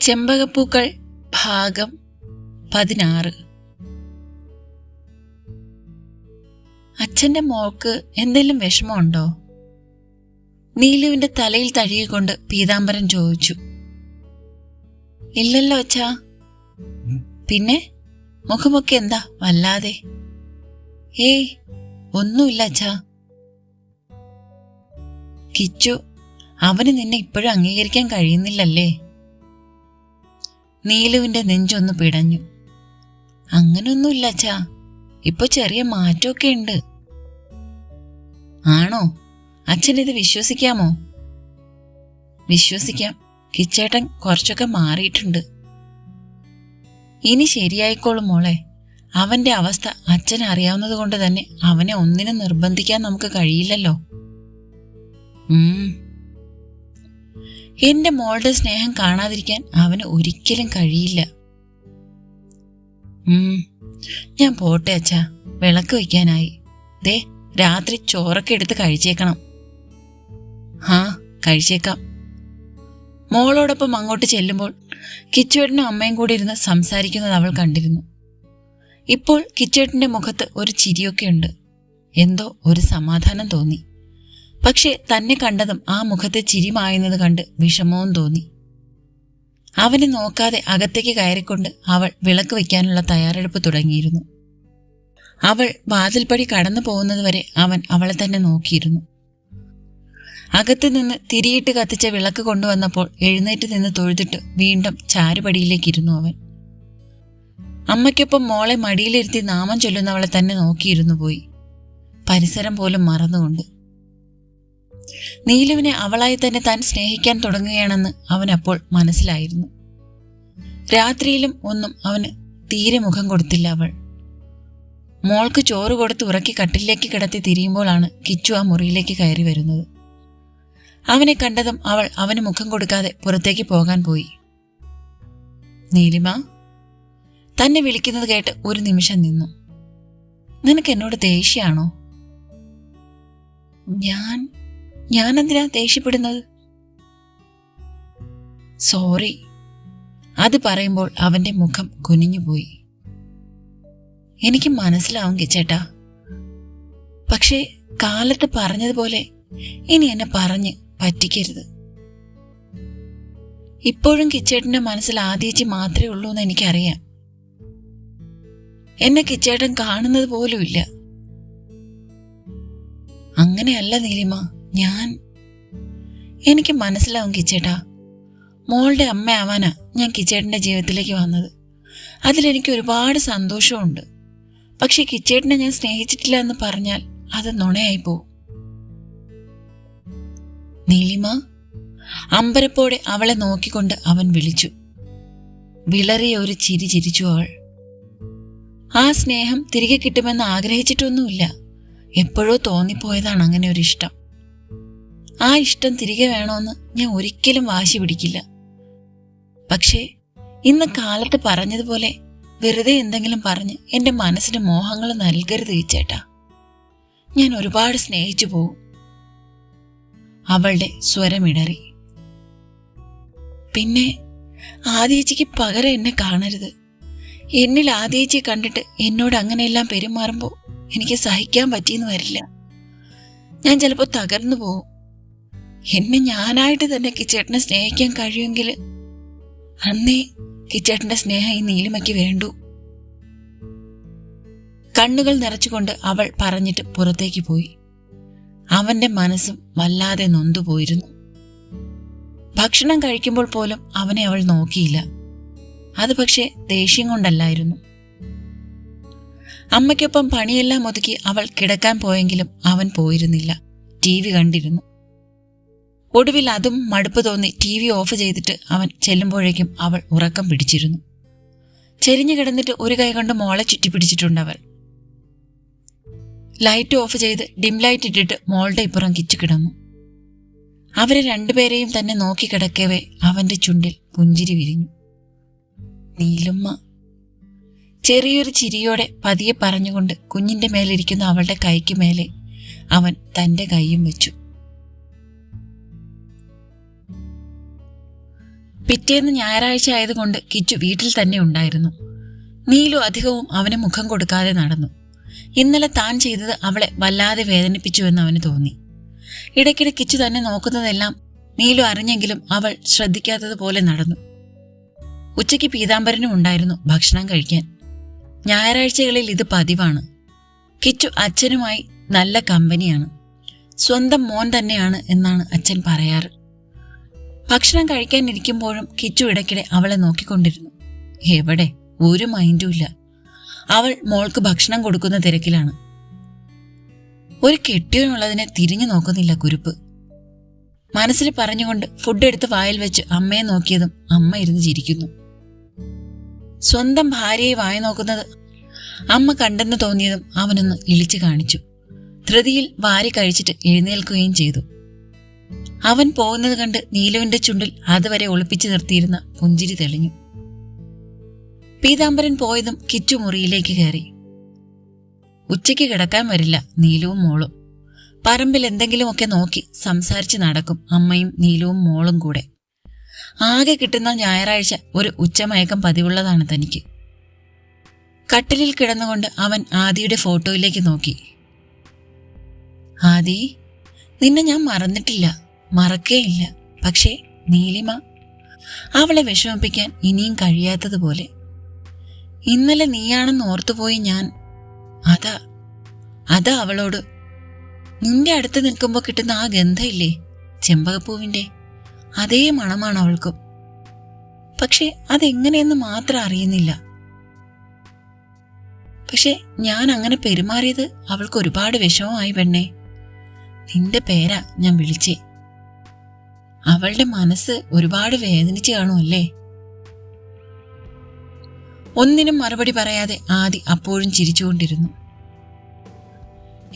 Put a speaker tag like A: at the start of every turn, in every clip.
A: ചെമ്പകപ്പൂക്കൾ ഭാഗം പതിനാറ്. അച്ഛന്റെ മോൾക്ക് എന്തെങ്കിലും വിഷമമുണ്ടോ? നീലുവിന്റെ തലയിൽ തഴുകിക്കൊണ്ട് പീതാംബരൻ ചോദിച്ചു. ഇല്ലല്ലോ അച്ഛാ. പിന്നെ? മുഖമൊക്കെ എന്താ? വല്ലാതെ. ഏയ് ഒന്നുമില്ല അച്ഛാ. കിച്ചു അവന് നിന്നെ ഇപ്പോഴും അംഗീകരിക്കാൻ കഴിയുന്നില്ലല്ലേ? നീലുവിന്റെ നെഞ്ചൊന്ന് പിടഞ്ഞു. അങ്ങനൊന്നുമില്ല അച്ഛാ. ഇപ്പൊ ചെറിയ മാറ്റമൊക്കെ ഉണ്ട്. ആണോ? അച്ഛൻ ഇത് വിശ്വസിക്കാമോ? വിശ്വസിക്കാം. കിച്ചേട്ടൻ കുറച്ചൊക്കെ മാറിയിട്ടുണ്ട്. ഇനി ശരിയായിക്കോളും മോളെ. അവന്റെ അവസ്ഥ അച്ഛൻ അറിയാവുന്നത് കൊണ്ട് തന്നെ അവനെ ഒന്നിനും നിർബന്ധിക്കാൻ നമുക്ക് കഴിയില്ലല്ലോ. ഉം. എന്റെ മോളുടെ സ്നേഹം കാണാതിരിക്കാൻ അവന് ഒരിക്കലും കഴിയില്ല. ഞാൻ പോട്ടെ അച്ഛാ. വിളക്ക് വയ്ക്കാനായി. ദേ രാത്രി ചോറൊക്കെ എടുത്ത് കഴിച്ചേക്കണം. ആ കഴിച്ചേക്കാം. മോളോടൊപ്പം അങ്ങോട്ട് ചെല്ലുമ്പോൾ കിച്ചുവേട്ടനും അമ്മയും കൂടി ഇരുന്ന് സംസാരിക്കുന്നത് അവൾ കണ്ടിരുന്നു. ഇപ്പോൾ കിച്ചുവേട്ടന്റെ മുഖത്ത് ഒരു ചിരിയൊക്കെ ഉണ്ട്. എന്തോ ഒരു സമാധാനം തോന്നി. പക്ഷെ തന്നെ കണ്ടതും ആ മുഖത്തെ ചിരി മായുന്നത് കണ്ട് വിഷമവും തോന്നി. അവനെ നോക്കാതെ അകത്തേക്ക് കയറിക്കൊണ്ട് അവൾ വിളക്ക് വയ്ക്കാനുള്ള തയ്യാറെടുപ്പ് തുടങ്ങിയിരുന്നു. അവൾ വാതിൽപ്പടി കടന്നു പോകുന്നതുവരെ അവൻ അവളെ തന്നെ നോക്കിയിരുന്നു. അകത്തു നിന്ന് തിരിയിട്ട് കത്തിച്ച വിളക്ക് കൊണ്ടുവന്നപ്പോൾ എഴുന്നേറ്റ് നിന്ന് തൊഴുതിട്ട് വീണ്ടും ചാരുപടിയിലേക്കിരുന്നു അവൻ. അമ്മയ്ക്കൊപ്പം മോളെ മടിയിലിരുത്തി നാമം ചൊല്ലുന്നവളെ തന്നെ നോക്കിയിരുന്നു പോയി. പരിസരം പോലും മറന്നുകൊണ്ട്. നീലുവിനെ അവളായി തന്നെ താൻ സ്നേഹിക്കാൻ തുടങ്ങുകയാണെന്ന് അവൻ അപ്പോൾ മനസ്സിലായിരുന്നു. രാത്രിയിലും ഒന്നും അവന് തീരെ മുഖം കൊടുത്തില്ല അവൾ. മോൾക്ക് ചോറ് കൊടുത്ത് ഉറക്കി കട്ടിലേക്ക് കിടത്തി തിരിയുമ്പോഴാണ് കിച്ചു ആ മുറിയിലേക്ക് കയറി വരുന്നത്. അവനെ കണ്ടതും അവൾ അവന് മുഖം കൊടുക്കാതെ പുറത്തേക്ക് പോകാൻ പോയി. നീലിമ തന്നെ വിളിക്കുന്നത് കേട്ട് ഒരു നിമിഷം നിന്നു. നിനക്ക് എന്നോട് ദേഷ്യാണോ? ഞാൻ ഞാൻ എന്തിനാ ദേഷ്യപ്പെടുന്നത്? സോറി അത് പറയുമ്പോൾ അവന്റെ മുഖം കുനിഞ്ഞുപോയി. എനിക്ക് മനസ്സിലാവും കിച്ചേട്ടാ പക്ഷേ കാലത്ത് പറഞ്ഞതുപോലെ ഇനി എന്നെ പറഞ്ഞ് പറ്റിക്കരുത്. ഇപ്പോഴും കിച്ചേട്ടന്റെ മനസ്സിൽ ആദ്യേച്ചി മാത്രമേ ഉള്ളൂ എന്ന് എനിക്കറിയാം. എന്നെ കിച്ചേട്ടൻ കാണുന്നത് പോലുമില്ല. അങ്ങനെയല്ല നീലിമ. ഞാൻ? എനിക്ക് മനസ്സിലാവും കിച്ചേട്ടാ. മോളുടെ അമ്മയാവാനാ ഞാൻ കിച്ചേട്ടന്റെ ജീവിതത്തിലേക്ക് വന്നത്. അതിലെനിക്ക് ഒരുപാട് സന്തോഷമുണ്ട് പക്ഷെ കിച്ചേട്ടനെ ഞാൻ സ്നേഹിച്ചിട്ടില്ല എന്ന് പറഞ്ഞാൽ അത് നുണയായി പോവും. നീലിമ അമ്പരപ്പോടെ അവളെ നോക്കിക്കൊണ്ട് അവൻ വിളിച്ചു. വിളറിയ ഒരു ചിരി ചിരിച്ചു അവൾ. ആ സ്നേഹം തിരികെ കിട്ടുമെന്ന് ആഗ്രഹിച്ചിട്ടൊന്നുമില്ല. എപ്പോഴോ തോന്നിപ്പോയതാണ് അങ്ങനെ ഒരു ഇഷ്ടം. ആ ഇഷ്ടം തിരികെ വേണമെന്ന് ഞാൻ ഒരിക്കലും വാശി പിടിക്കില്ല. പക്ഷേ ഇന്ന് കാലത്ത് പറഞ്ഞതുപോലെ വെറുതെ എന്തെങ്കിലും പറഞ്ഞ് എന്റെ മനസ്സിന് മോഹങ്ങൾ നൽകരുത് ചേട്ടാ. ഞാൻ ഒരുപാട് സ്നേഹിച്ചു പോകും അവളുടെ സ്വരമിടറി പിന്നെ ആദിയേച്ചിക്ക് പകരം എന്നെ കാണരുത്. എന്നിൽ ആദിയേച്ചിയെ കണ്ടിട്ട് എന്നോട് അങ്ങനെയെല്ലാം പെരുമാറുമ്പോൾ എനിക്ക് സഹിക്കാൻ പറ്റിയെന്ന് വരില്ല. ഞാൻ ചിലപ്പോൾ തകർന്നു പോവും. എന്നെ ഞാനായിട്ട് തന്നെ കിച്ചേട്ടനെ സ്നേഹിക്കാൻ കഴിയുമെങ്കിൽ അന്നേ കിച്ചേട്ടന്റെ സ്നേഹം ഈ നീലിമയ്ക്ക് വേണ്ടു. കണ്ണുകൾ നിറച്ചുകൊണ്ട് അവൾ പറഞ്ഞിട്ട് പുറത്തേക്ക് പോയി. അവന്റെ മനസ്സും വല്ലാതെ നൊന്തുപോയിരുന്നു. ഭക്ഷണം കഴിക്കുമ്പോൾ പോലും അവനെ അവൾ നോക്കിയില്ല. അത് പക്ഷേ ദേഷ്യം കൊണ്ടല്ലായിരുന്നു. അമ്മയ്ക്കൊപ്പം പണിയെല്ലാം ഒതുക്കി അവൾ കിടക്കാൻ പോയെങ്കിലും അവൻ പോയിരുന്നില്ല. ടി വി കണ്ടിരുന്നു. ഒടുവിൽ അതും മടുപ്പ് തോന്നി ടി വി ഓഫ് ചെയ്തിട്ട് അവൻ ചെല്ലുമ്പോഴേക്കും അവൾ ഉറക്കം പിടിച്ചിരുന്നു. ചെരിഞ്ഞു കിടന്നിട്ട് ഒരു കൈ കൊണ്ട് മോളെ ചുറ്റിപ്പിടിച്ചിട്ടുണ്ട് അവൾ. ലൈറ്റ് ഓഫ് ചെയ്ത് ഡിം ലൈറ്റ് ഇട്ടിട്ട് മോളുടെ ഇപ്പുറം കിച്ചു കിടന്നു. അവരെ രണ്ടുപേരെയും തന്നെ നോക്കി കിടക്കവേ അവന്റെ ചുണ്ടിൽ പുഞ്ചിരി വിരിഞ്ഞു. നീലുമ്മ. ചെറിയൊരു ചിരിയോടെ പതിയെ പറഞ്ഞുകൊണ്ട് കുഞ്ഞിന്റെ മേലിരിക്കുന്ന അവളുടെ കൈക്ക് മേലെ അവൻ തന്റെ കൈയും വെച്ചു. പിറ്റേന്ന് ഞായറാഴ്ച ആയതുകൊണ്ട് കിച്ചു വീട്ടിൽ തന്നെ ഉണ്ടായിരുന്നു. നീലു അധികവും അവന് മുഖം കൊടുക്കാതെ നടന്നു. ഇന്നലെ താൻ ചെയ്തത് അവളെ വല്ലാതെ വേദനിപ്പിച്ചുവെന്ന് അവന് തോന്നി. ഇടയ്ക്കിടെ കിച്ചു തന്നെ നോക്കുന്നതെല്ലാം നീലു അറിഞ്ഞെങ്കിലും അവൾ ശ്രദ്ധിക്കാത്തതുപോലെ നടന്നു. ഉച്ചയ്ക്ക് പീതാംബരനും ഉണ്ടായിരുന്നു ഭക്ഷണം കഴിക്കാൻ. ഞായറാഴ്ചകളിൽ ഇത് പതിവാണ്. കിച്ചു അച്ഛനുമായി നല്ല കമ്പനിയാണ്. സ്വന്തം മോൻ തന്നെയാണ് എന്നാണ് അച്ഛൻ പറയാറ്. ഭക്ഷണം കഴിക്കാനിരിക്കുമ്പോഴും കിച്ചു ഇടയ്ക്കിടെ അവളെ നോക്കിക്കൊണ്ടിരുന്നു. എവിടെ? ഒരു മൈൻഡും ഇല്ല. അവൾ മോൾക്ക് ഭക്ഷണം കൊടുക്കുന്ന തിരക്കിലാണ്. ഒരു കെട്ടിയനുള്ളതിനെ തിരിഞ്ഞു നോക്കുന്നില്ല കുരുപ്പ്. മനസ്സിൽ പറഞ്ഞുകൊണ്ട് ഫുഡ് എടുത്ത് വായിൽ വെച്ച് അമ്മയെ നോക്കിയതും അമ്മ ഇരുന്ന് ചിരിക്കുന്നു. സ്വന്തം ഭാര്യയെ വായി നോക്കുന്നത് അമ്മ കണ്ടെന്ന് തോന്നിയതും അവനൊന്ന് ഇളിച്ചു കാണിച്ചു. ധൃതിയിൽ വാരി കഴിച്ചിട്ട് എഴുന്നേൽക്കുകയും ചെയ്തു. അവൻ പോകുന്നത് കണ്ട് നീലുവിന്റെ ചുണ്ടിൽ അതുവരെ ഒളിപ്പിച്ചു നിർത്തിയിരുന്ന പുഞ്ചിരി തെളിഞ്ഞു. പീതാംബരൻ പോയതും കിച്ചു മുറിയിലേക്ക് കയറി. ഉച്ചയ്ക്ക് കിടക്കാൻ വരില്ല നീലുവും മോളും. പറമ്പിൽ എന്തെങ്കിലുമൊക്കെ നോക്കി സംസാരിച്ച് നടക്കും അമ്മയും നീലുവും മോളും കൂടെ. ആകെ കിട്ടുന്ന ഞായറാഴ്ച ഒരു ഉച്ചമയക്കം പതിവുള്ളതാണ് തനിക്ക്. കട്ടിലിൽ കിടന്നുകൊണ്ട് അവൻ ആദിയുടെ ഫോട്ടോയിലേക്ക് നോക്കി. ആദി നിന്നെ ഞാൻ മറന്നിട്ടില്ല. മറക്കേയില്ല. പക്ഷേ നീലിമ അവളെ വിഷമിപ്പിക്കാൻ ഇനിയും കഴിയാത്തതുപോലെ. ഇന്നലെ നീയാണെന്ന് ഓർത്തുപോയി ഞാൻ. അതാ അതാ അവളോട്. നിന്റെ അടുത്ത് നിൽക്കുമ്പോൾ കിട്ടുന്ന ആ ഗന്ധമില്ലേ? ചെമ്പകപ്പൂവിന്റെ അതേ മണമാണ് അവൾക്കും. പക്ഷെ അതെങ്ങനെയെന്ന് മാത്രം അറിയുന്നില്ല. പക്ഷെ ഞാൻ അങ്ങനെ പെരുമാറിയത് അവൾക്ക് ഒരുപാട് വിഷമമായി പെണ്ണേ. നിന്റെ പേരാ ഞാൻ വിളിച്ചേ. അവളുടെ മനസ്സ് ഒരുപാട് വേദനിച്ചു കാണുമല്ലേ? ഒന്നിനും മറുപടി പറയാതെ ആദി അപ്പോഴും ചിരിച്ചുകൊണ്ടിരുന്നു.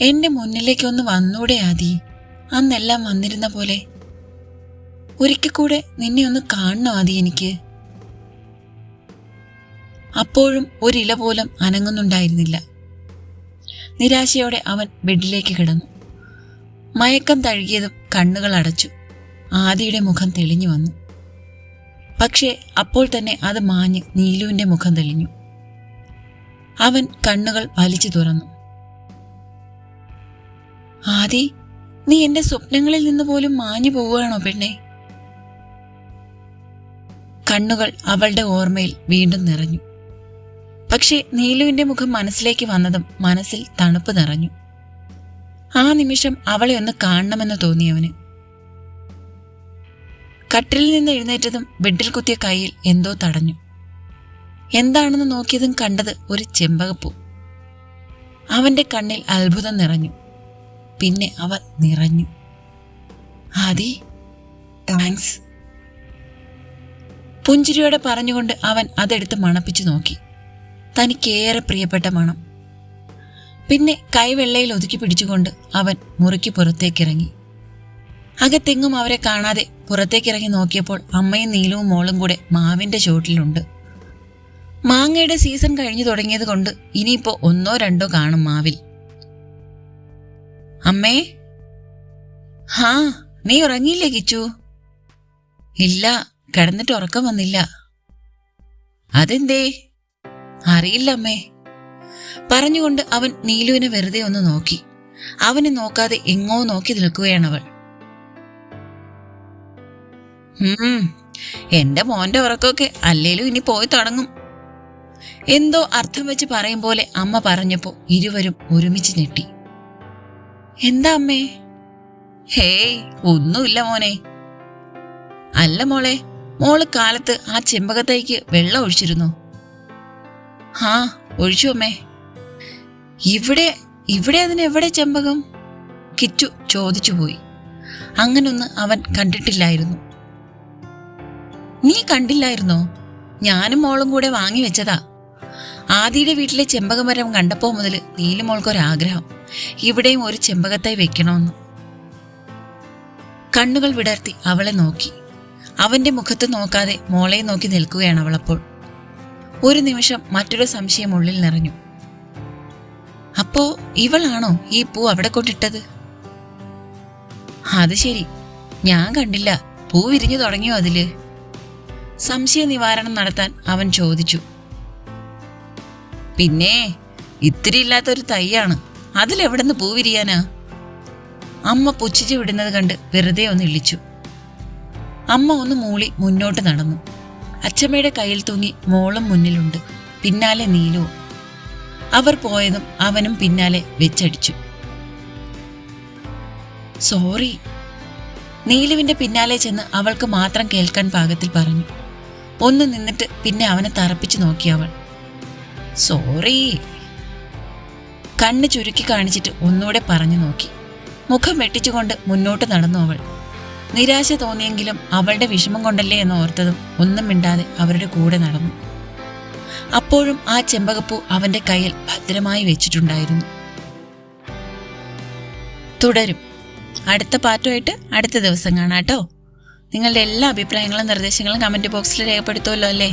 A: എന്റെ മുന്നിലേക്ക് ഒന്ന് വന്നൂടെ ആദി. അന്നെല്ലാം വന്നിരുന്ന പോലെ. ഒരിക്കൽ കൂടെ നിന്നെ ഒന്ന് കാണണം ആദി എനിക്ക്? അപ്പോഴും ഒരില പോലും അനങ്ങുന്നുണ്ടായിരുന്നില്ല. നിരാശയോടെ അവൻ ബെഡിലേക്ക് കിടന്നു. മയക്കം തഴുകിയതും കണ്ണുകൾ അടച്ചു. ആദിയുടെ മുഖം തെളിഞ്ഞു വന്നു. പക്ഷേ അപ്പോൾ തന്നെ അത് മാഞ്ഞ് നീലുവിന്റെ മുഖം തെളിഞ്ഞു. അവൻ കണ്ണുകൾ വലിച്ചു തുറന്നു. ആദി നീ എന്റെ സ്വപ്നങ്ങളിൽ നിന്ന് പോലും മാഞ്ഞു പോവുകയാണോ പെണ്ണെ? കണ്ണുകൾ അവളുടെ ഓർമ്മയിൽ വീണ്ടും നിറഞ്ഞു. പക്ഷേ നീലുവിന്റെ മുഖം മനസ്സിലേക്ക് വന്നതും മനസ്സിൽ തണുപ്പ് നിറഞ്ഞു. ആ നിമിഷം അവളെ ഒന്ന് കാണണമെന്ന് തോന്നിയവന് കട്ടിലിൽ നിന്ന് എഴുന്നേറ്റതും ബെഡിൽ കുത്തിയ കൈയിൽ എന്തോ തടഞ്ഞു. എന്താണെന്ന് നോക്കിയതും കണ്ടത് ഒരു ചെമ്പകപ്പൂ. അവന്റെ കണ്ണിൽ അത്ഭുതം നിറഞ്ഞു. പിന്നെ അവ നിറഞ്ഞു. ആദി താങ്ക്സ്. പുഞ്ചിരിയോടെ പറഞ്ഞുകൊണ്ട് അവൻ അതെടുത്ത് മണപ്പിച്ചു നോക്കി. തനിക്കേറെ പ്രിയപ്പെട്ട മണം. പിന്നെ കൈവെള്ളയിൽ ഒതുക്കി പിടിച്ചുകൊണ്ട് അവൻ മുറിക്ക് പുറത്തേക്കിറങ്ങി. അകത്തെങ്ങും അവരെ കാണാതെ പുറത്തേക്കിറങ്ങി നോക്കിയപ്പോൾ അമ്മയും നീലവും മോളും കൂടെ മാവിന്റെ ചോട്ടിലുണ്ട് മാങ്ങയുടെ സീസൺ കഴിഞ്ഞു തുടങ്ങിയത് കൊണ്ട് ഇനിയിപ്പോ ഒന്നോ രണ്ടോ കാണും മാവിൽ. അമ്മേ? ഹാ നീ ഉറങ്ങിയില്ലേ കിച്ചു? ഇല്ല കിടന്നിട്ട് ഉറക്കം വന്നില്ല. അതെന്തേ? അറിയില്ല അമ്മേ. പറഞ്ഞുകൊണ്ട് അവൻ നീലുവിനെ വെറുതെ ഒന്ന് നോക്കി. അവനെ നോക്കാതെ എങ്ങോ നോക്കി നിൽക്കുകയാണ് ഉം എന്റെ മോന്റെ ഉറക്കമൊക്കെ അല്ലേലും ഇനി പോയി തുടങ്ങും. എന്തോ അർത്ഥം വെച്ച് പറയും പോലെ അമ്മ പറഞ്ഞപ്പോ ഇരുവരും ഒരുമിച്ച് ഞെട്ടി. എന്താ അമ്മേ? ഹേയ് ഒന്നുമില്ല മോനെ. അല്ല മോളെ മോൾ കാലത്ത് ആ ചെമ്പകത്തേക്ക് വെള്ളം ഒഴിച്ചിരുന്നു. ആ ഒഴിച്ചു അമ്മേ. ഇവിടെ ഇവിടെ അതിന് എവിടെ ചെമ്പകം? കിച്ചു ചോദിച്ചു പോയി അങ്ങനൊന്ന് അവൻ കണ്ടിട്ടില്ലായിരുന്നു. നീ കണ്ടില്ലായിരുന്നോ? ഞാനും മോളും കൂടെ വാങ്ങി വെച്ചതാ. ആദിയുടെ വീട്ടിലെ ചെമ്പകമരം കണ്ടപ്പോ മുതൽ നീലുമോൾക്കൊരാഗ്രഹം ഇവിടെയും ഒരു ചെമ്പകത്തൈ വെക്കണമെന്ന് കണ്ണുകൾ വിടർത്തി അവളെ നോക്കി. അവന്റെ മുഖത്ത് നോക്കാതെ മോളെ നോക്കി നിൽക്കുകയാണ് അവളപ്പോൾ. ഒരു നിമിഷം മറ്റൊരു സംശയം ഉള്ളിൽ നിറഞ്ഞു. അപ്പോ ഇവളാണോ ഈ പൂ അവിടെ കൊണ്ടിട്ടത്? അത് ശരി. ഞാൻ കണ്ടില്ല. പൂ വിരിഞ്ഞു തുടങ്ങിയോ അതിൽ? സംശയ നിവാരണം നടത്താൻ അവൻ ചോദിച്ചു. പിന്നെ ഇത്തിരി ഇല്ലാത്തൊരു തൈയാണ്. അതിലെവിടുന്ന് പൂവിരിയാനാ അമ്മ പുച്ഛിച്ചു വിടുന്നത് കണ്ട് വെറുതെ ഒന്ന് ഇളിച്ചു. അമ്മ ഒന്ന് മൂളി മുന്നോട്ട് നടന്നു. അച്ചമ്മയുടെ കയ്യിൽ തൂങ്ങി മോളും മുന്നിലുണ്ട്. പിന്നാലെ നീലുവും. അവർ പോയതും അവനും പിന്നാലെ വെച്ചടിച്ചു. സോറി നീലുവിന്റെ പിന്നാലെ ചെന്ന് അവൾക്ക് മാത്രം കേൾക്കാൻ പാകത്തിൽ പറഞ്ഞു. ഒന്ന് നിന്നിട്ട് പിന്നെ അവനെ തറപ്പിച്ചു നോക്കിയവൾ സോറി. കണ്ണ് ചുരുക്കി കാണിച്ചിട്ട് ഒന്നുകൂടെ പറഞ്ഞു നോക്കി. മുഖം വെട്ടിച്ചുകൊണ്ട് മുന്നോട്ട് നടന്നു അവൾ. നിരാശ തോന്നിയെങ്കിലും അവളുടെ വിഷമം കൊണ്ടല്ലേ എന്ന് ഓർത്തതും ഒന്നും മിണ്ടാതെ അവരുടെ കൂടെ നടന്നു. അപ്പോഴും ആ ചെമ്പകപ്പൂ അവന്റെ കയ്യിൽ ഭദ്രമായി വെച്ചിട്ടുണ്ടായിരുന്നു. തുടരും. അടുത്ത പാറ്റുമായിട്ട് അടുത്ത ദിവസം കാണാട്ടോ നിങ്ങളുടെ എല്ലാ അഭിപ്രായങ്ങളും നിർദ്ദേശങ്ങളും കമന്റ് ബോക്സിൽ രേഖപ്പെടുത്തുമല്ലോ അല്ലേ?